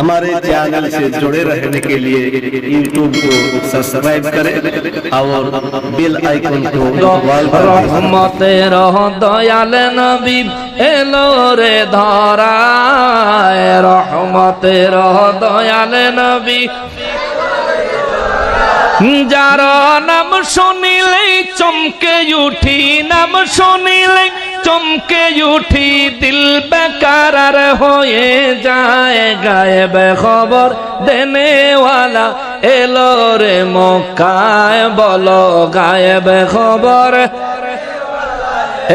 हमारे चैनल से जुड़े रहने के लिए यूट्यूब को सब्सक्राइब करें और बेल आइकन को रहमत रहो दयाल नबी एलो रे धारा रहमत रहो, दयाल नबी যার নাম শুনিলে চমকে উঠি, নাম শুনিলে চমকে উঠি, দিল বেকার হয়ে যায় গায়েব খবর। দেনেওয়ালা এলো রে মকায় বলো গায়েব খবর।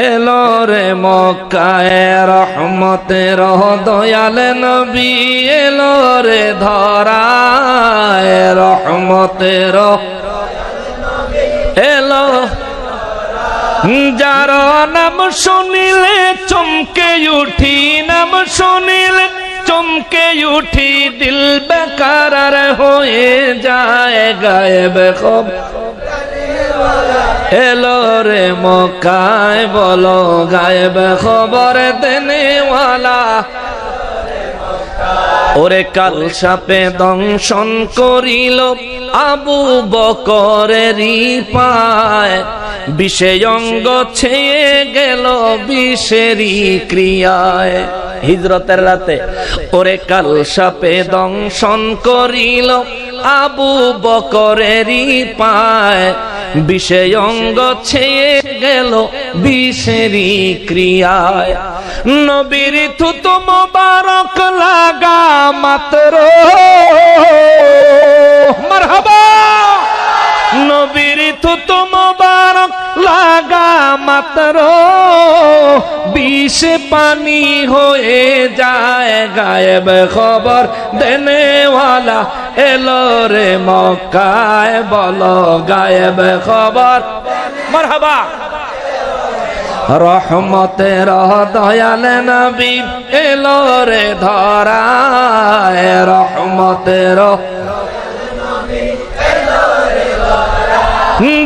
এলো রে মক্কায় রহমতের দয়াল নবী, এলো রে ধরায় রহমতের এলো, যার নাম শুনিলে চমকে উঠি, নাম শুনিলে চমকে উঠি, দিল বেকার হয়ে যায় গায়েব খবর এলো রে মকায় বলো গায়েব খবর দেনেওয়ালা। ওরে কাল সাপে দংশন করিল আবু বকরেরই পায়। বিষে অঙ্গ ছেয়ে গেল বিষেরই ক্রিয়ায়। হিজরতের রাতে ওরে কাল সাপে দংশন করিল আবু বকরেরই পায়। বিষে অঙ্গ ছেয়ে গেল বিষেরই ক্রিয়ায়। নবীর থুতু মোবারক লাগা মাত্র। নবীর থুতু মোবারক লাগা মাত্র। বিষ পানি হয়ে যায়, গায়েব খবর দেনেওয়ালা এলো রে মক্কায় বলো গায়েব খবর। মারহাবা। রহমতের দয়াল নবী এলো রে ধরায় রহমতের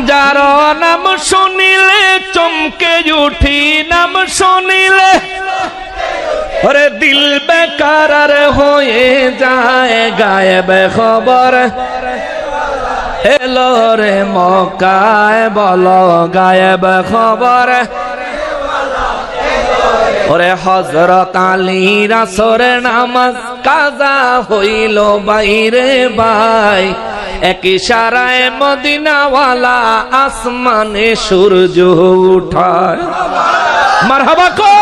যার নাম শুনিলে চমকে উঠি নাম শুনিলে ওরে বেকার হয়ে যায় গায়েব খবর। এলো রে মকায় বলো গায়েব খবর। ওরে হজরত আলী রাসর নামাজ কাজা হইল বাইরে বাই এক ইশারায় মদিনাওয়ালা আসমানে সূর্য উঠায়। মারহাবা কো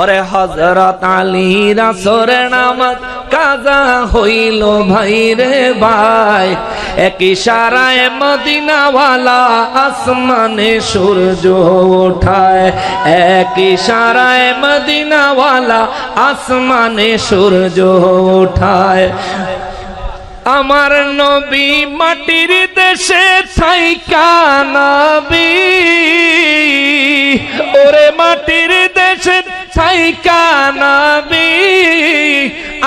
ওরে হজরত আলী রাসর নামাজ কাজা হইল ভাই রে ভাই। এক ইশারায় মদিনাওয়ালা আসমানে সূর্য ওঠায়। এক ইশারায় মদিনাওয়ালা আসমানে সূর্য ওঠায়। আমার নবী মাটির দেশে থাইকা নবী। থাইকা নবী,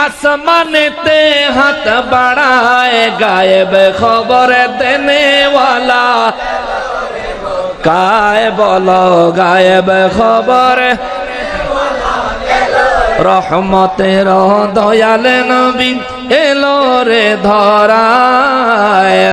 আসমানেতে হাত বাড়ায় গায়েব খবর দেনেওয়ালা। কায় বলো, গায়েব খবর রহমতের দয়াল নবী এলো রে ধরায়।